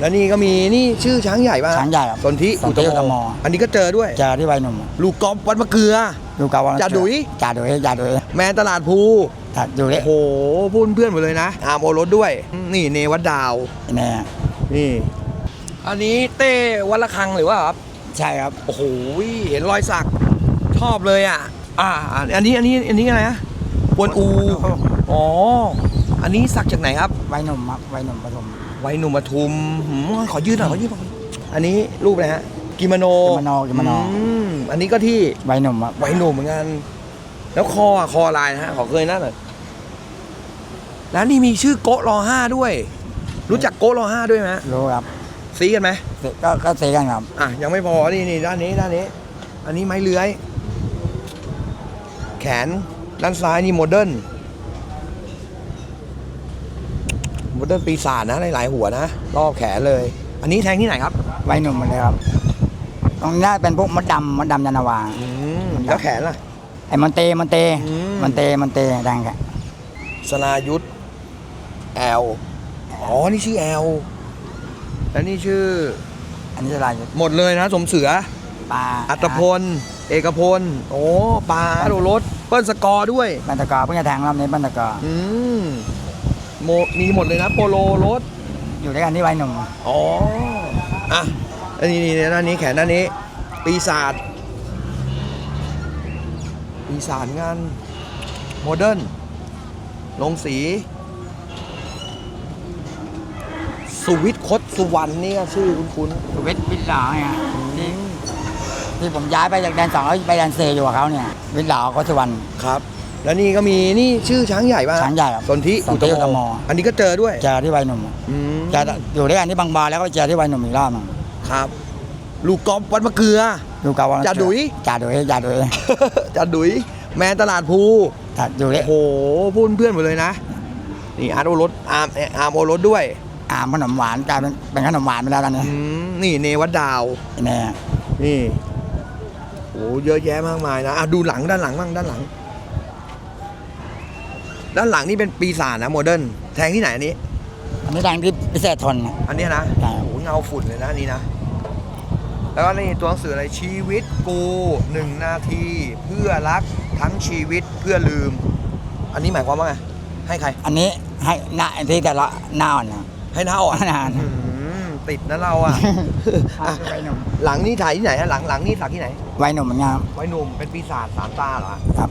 แล้วนี่ก็มีนี่ชื่อช้างใหญ่ป่ะช้างใหญ่ครับสนธิสนธิอุตอุตมมอันนี้ก็เจอด้วย เจอที่ใบหนุ่มลูกกอล์ฟวัดมะเกลือดูเกาวันจ่าดุยจ่าดุยจ่าดุยแมนตลาดภูจ่าดุยโอ้โหพูดเพื่อนหมดเลยนะอาร์มโอรสด้วย นี่เนวัดดาวเนี่ยนี่ อันนี้เต้วัดละคังหรือว่าครับ ใช่ครับ โอ้โหเห็นรอยสักชอบเลยอะ อ่า อันนี้อันนี้อันนี้อะไรนะกวนอู อ๋อ อันนี้สักจากไหนครับใบหนุ่มครับใบหนุ่มปฐมไวยหนุ่มปทุมหืมขอยืดหน่อยขอยืดหน่อยอันนี้รูปอะไรฮะกิโมโนกิโมโนกิโมโนอืมอันนี้ก็ที่ใบหนุ่มครับไวยหนุ่มเหมือนกัน แล้วคออะคอลายนะฮะขอเคยนั่นหน่อยแล้วนี่มีชื่อโกะรอห้าด้วย รู้จักโกะรอห้าด้วยไหมฮะรู้ครับซีกันไหม เสก็ก็เซกันครับอะ ยังไม่พอ นี่นี่ด้านนี้ด้านนี้ อันนี้ไม้เลื้อย แขนด้านซ้ายนี่โมเดิร์นโม เดิร์นปีศาจนะหลายๆหัวนะรอบแขนเลย อันนี้แทงที่ไหนครับใบหนุ่มหมดเลยครับตรงนี้เป็นพวกมดดำมดดำยานนาวาอืมแล้วแขนล่ะ ไอ้มอนเตมอนเตอืมมอนเตมอนเตแดงแกสนายุทธแอลอ๋อนี่ชื่อแอลแล้วนี่ชื่ออันนี้อะไรหมดเลยนะสมเสือ ปลาอัตพล เอกพล โอ้ปาโดรถเปิ้ลสกอร์ด้วย บันตะกอเพิ่งจะแทงรอบนี้บันตะกออืม โมมีหมดเลยนะโปโลรถอยู่ด้วยกันที่ใบหนุ่มอ๋ออะอันนี้นี่ด้านนี้แขนด้านนี้ ปีศาจปีศาจงานโมเดิร์นลงสี สุวิทย์คดสุวรรณนี่ก็ชื่อคุ้นสุวิทย์วิทย์หล่อไงที่ที่ผมย้ายไปจากแดนสองแล้วไปแดนเซอยู่กับเขาเนี่ย วิทย์หล่อก็สุวรรณๆครับ แล้วนี่ก็มีนี่ชื่อช้างใหญ่ป่ะช้างใหญ่ครับสนธิสนธิอุตมอันนี้ก็เจอด้วยเจอที่ใบหนุ่มอืมเจออยู่ด้วยกันที่บางบอนแล้วก็ไปเจอที่ใบหนุ่มอีกรอบหนึงครับ ลูกกอล์ฟวัดมะเกลือ ดูเกาวันจ่าดุยจ่าดุยจ่าดุยจัดดุยแมนตลาดภูจ่าอยู่ด้วยโอ้โหพูดเพื่อนหมดเลยนะ นี่อาร์ตโอรสอาร์มอาร์มโอรสด้วยอ่ามขนมหวานกลายเป็นเป็นขนมหวานไปแล้วตอนนี้อืมนี่เนวัดดาว เนี่ยนี่โอ้เยอะแยะมากมายนะอะดูหลังด้านหลังบ้างด้านหลัง ด้านหลังนี่เป็นปีศาจนะโมเดิร์นแทงที่ไหนอันนี้ อันนี้แดงที่พิเศษทนอันเนี้ยนะใช่โอ้โหเงาฝุ่นเลยนะอันนี้นะ แล้วก็นี่ตัวหนังสืออะไรชีวิตกูหนึ่งนาที เพื่อรักทั้งชีวิตเพื่อลืม อันนี้หมายความว่าไง ให้ใคร อันนี้ให้หน้าที่แต่ละหน้าอ่อนนะ ให้น้าอ่อนหน้าอ่อน อืมติดนะเราอะ อะใบหนุ่มหลังนี่ถ่ายที่ไหนฮะหลังหลังนี่สักที่ไหนใบหนุ่มเหมือนกันครับไว้หนุ่มเป็นปีศาจสามตาเหรอครับ